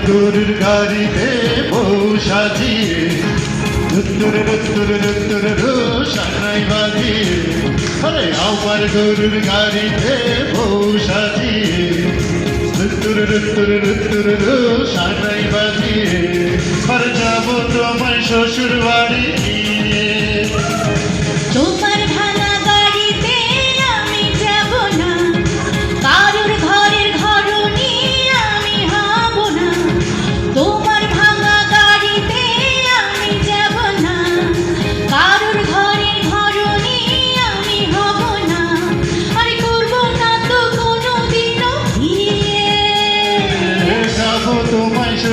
গরুর গাড়িতে বউ সাজিয়ে। রুত্তুর রুত্তুর রুত্তুর রু সানাই বাজিয়ে। আরে আমার গরুর গাড়িতে বউ সাজিয়ে। রুত্তুর রুত্তুর রুত্তুর রু সানাই বাজিয়ে। আর, যাব তোমার শ্বশুর বাড়ি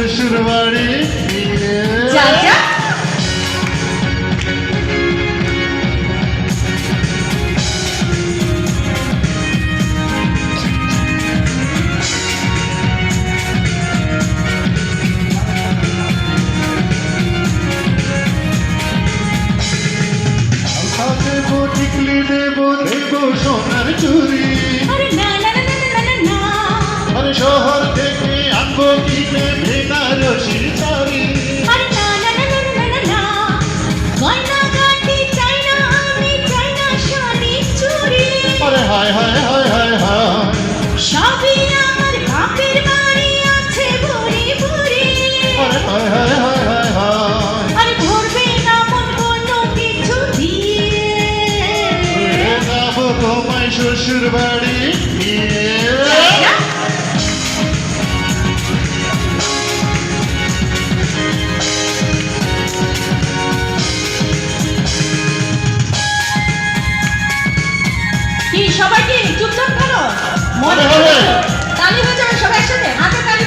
শ্বশুর বাড়ি দেব দেব সোনার চুরি। শাড়ি আরে হায় হায় হায় হায় হায়। সবই আমার বাপের বাড়ি আছে ভরি ভরি। আরে হায় হায় হায় হায় হায়। আরে ধরবে না মন কোনো কিছু দিয়ে। এ তোমায় শ্বশুর বাড়ি নিয়ে সবাই কি চুপচাপ করো মনে হবে, হবে। তালি হয়ে যাবে সবাই একসাথে হাতে তালি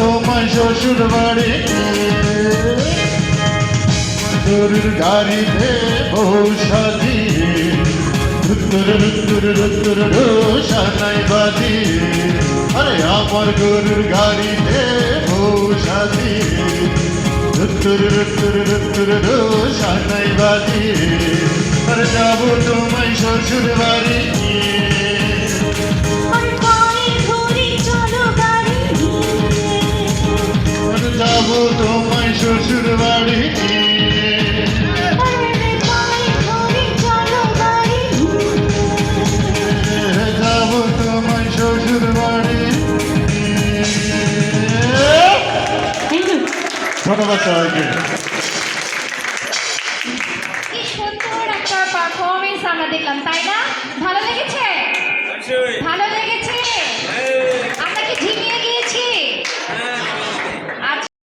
তোমায় শ্বশুর বাড়ি। গরুর গাড়িতে বউ সাজিয়ে রুত্তুর রুত্তুর রুত্তুর সানাই বাজি। আরে আমার গরুর গাড়িতে বউ সাজিয়ে রুত্তুর রুত্তুর রুত্তুর সানাই বাজি। আরে যাব তোমায় শ্বশুর বাড়ি। ধন্যবাদ সবাইকে। কি সুন্দর একটা পারফরমেন্স আমরা দেখলাম তাই না?